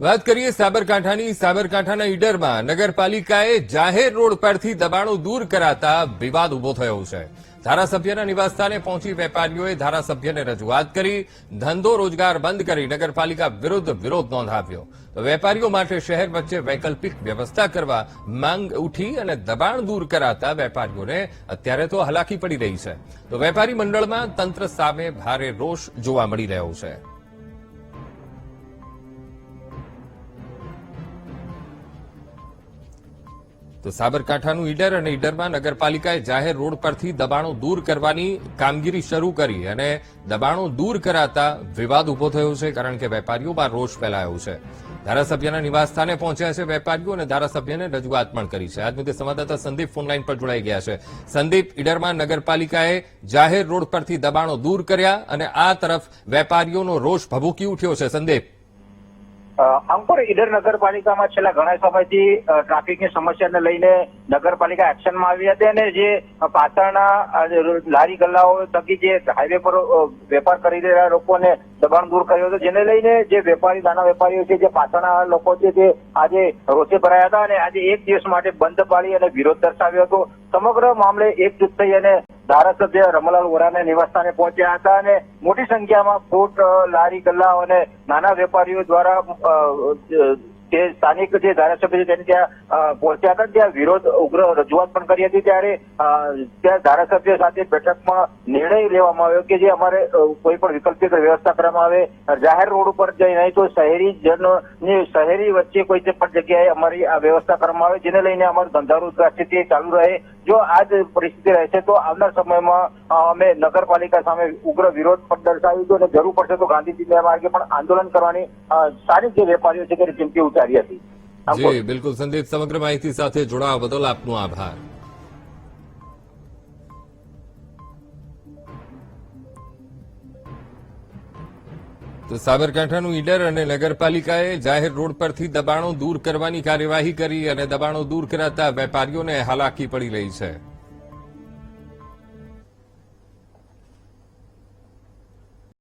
વાત કરીએ સાબરકાંઠાની. સાબરકાંઠાના ઈડરમાં નગરપાલિકાએ જાહેર રોડ પરથી દબાણો દૂર કરાતા વિવાદ ઊભો થયો છે. ધારાસભ્યના નિવાસસ્થાને પહોંચી વેપારીઓએ ધારાસભ્યને રજૂઆત કરી, ધંધો રોજગાર બંધ કરી નગરપાલિકા વિરુદ્ધ વિરોધ નોંધાવ્યો. તો વેપારીઓ માટે શહેર વચ્ચે વૈકલ્પિક વ્યવસ્થા કરવા માંગ ઉઠી અને દબાણ દૂર કરાતા વેપારીઓને અત્યારે તો હલાકી પડી રહી છે. તો વેપારી મંડળમાં તંત્ર સામે ભારે રોષ જોવા મળી રહ્યો છે. તો સાબરકાંઠાનું ઈડર અને ઈડરમાં નગરપાલિકાએ જાહેર રોડ પરથી દબાણો દૂર કરવાની કામગીરી શરૂ કરી અને દબાણો દૂર કરાતા વિવાદ ઊભો થયો છે કારણ કે વેપારીઓમાં રોષ ફેલાયો છે. ધારાસભ્યના નિવાસસ્થાને પહોંચ્યા છે વેપારીઓ અને ધારાસભ્યને રજૂઆત પણ કરી છે. આજ મુદ્દે સંવાદદાતા સંદીપ ફોનલાઈન પર જોડાઈ ગયા છે. સંદીપ, ઈડરમાં નગરપાલિકાએ જાહેર રોડ પરથી દબાણો દૂર કર્યા અને આ તરફ વેપારીઓનો રોષ ભભૂકી ઉઠ્યો છે. સંદીપ. અંકુર ઈડર નગરપાલિકામાં છેલ્લા ઘણા સમયથી ટ્રાફિકની સમસ્યાને લઈને નગરપાલિકા એક્શનમાં આવી હતી અને જે પાછળના લારી ગલ્લાઓ થકી જે હાઈવે પર વેપાર કરી રહેલા લોકોને દબાણ દૂર કર્યું હતું, જેને લઈને જે વેપારી, નાના વેપારીઓ છે, જે પાછળના લોકો છે, તે આજે રોષે ભરાયા હતા અને આજે એક દિવસ માટે બંધ પાડી અને વિરોધ દર્શાવ્યો હતો. સમગ્ર મામલે એકજૂથ થઈ અને ધારાસભ્ય રમલાલ વોરાના નિવાસસ્થાને પહોંચ્યા હતા અને મોટી સંખ્યામાં ફૂટ લારી, ગલ્લાઓ અને નાના વેપારીઓ દ્વારા જે સ્થાનિક જે ધારાસભ્ય છે તેને ત્યાં પહોંચ્યા હતા. ત્યાં વિરોધ, ઉગ્ર રજૂઆત પણ કરી હતી. ત્યારે ત્યાં ધારાસભ્ય સાથે બેઠકમાં નિર્ણય લેવામાં આવ્યો કે જે અમારે કોઈ પણ વિકલ્પિક વ્યવસ્થા કરવામાં આવે. જાહેર રોડ ઉપર જઈ નહીં તો શહેરી જનની શહેરી વચ્ચે કોઈ પણ જગ્યાએ અમારી આ વ્યવસ્થા કરવામાં આવે, જેને લઈને અમારું ધંધા રોજગાર ચાલુ રહે. જો આ જ પરિસ્થિતિ રહેશે તો આવનાર સમયમાં અમે નગરપાલિકા સામે ઉગ્ર વિરોધ પણ દર્શાવ્યો અને જરૂર પડશે તો ગાંધીજી માર્ગે પણ આંદોલન કરવાની સારી જે વેપારીઓ છે તેની ચીમકી ઉતારી હતી. જી, બિલકુલ સંદીપ, સમગ્ર માહિતી સાથે જોડાવા બદલ આપનો આભાર. તો સાબરકાંઠાનું ઈડર અને નગરપાલિકાએ જાહેર રોડ પરથી દબાણો દૂર કરવાની કાર્યવાહી કરી અને દબાણો દૂર કરાતા વેપારીઓને હાલાકી પડી રહી છે.